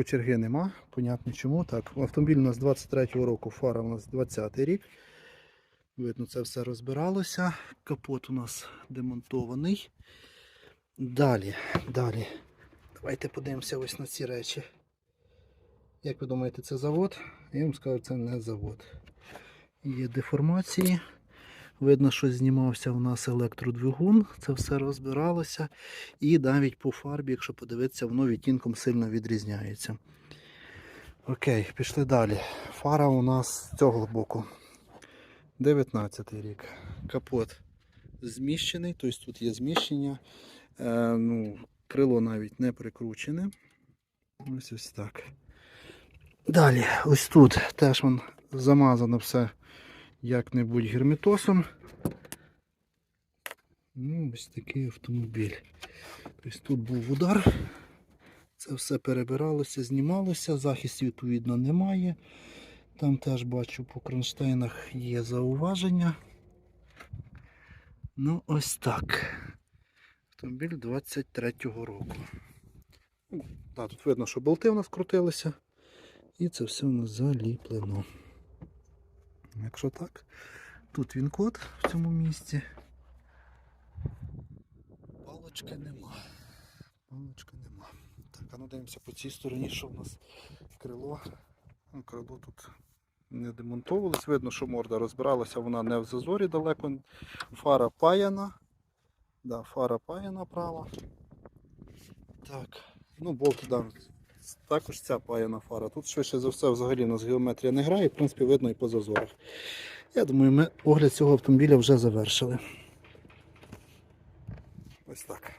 кочерги нема, понятно чому. Так, автомобіль у нас 23-го року, фара у нас 20-й рік. Видно, це все розбиралося. Капот у нас демонтований. Далі, далі. Давайте подивимося ось на ці речі. Як ви думаєте, це завод? Я вам скажу, це не завод. Є деформації. Видно, що знімався у нас електродвигун, це все розбиралося. І навіть по фарбі, якщо подивитися, воно відтінком сильно відрізняється. Окей, пішли далі. Фара у нас з цього боку. 19 рік. Капот зміщений, тобто тут є зміщення. Е, ну, крило навіть не прикручене. Ось ось так. Далі, ось тут теж вон замазано все як-небудь герметосом. Ну, ось такий автомобіль. Тобто тут був удар. Це все перебиралося, знімалося, захисту відповідно немає. Там теж бачу по кронштейнах є зауваження. Ну, ось так. Автомобіль 23-го року. Ну, та, тут видно, що болти у нас крутилися. І це все у нас заліплено. Якщо так, тут він код в цьому місці. Палочки нема. Палочки нема. Так, а ну дивимося по цій стороні, що в нас крило. Ну, крило тут не демонтовувалось. Видно, що морда розбиралася, вона не в зазорі далеко. Фара паяна. Да, фара паяна права. Так. Ну, болт, да. Також ця паяна фара. Тут швидше за все взагалі у нас геометрія не грає, в принципі, видно і по зазорах. Я думаю, ми огляд цього автомобіля вже завершили. Ось так.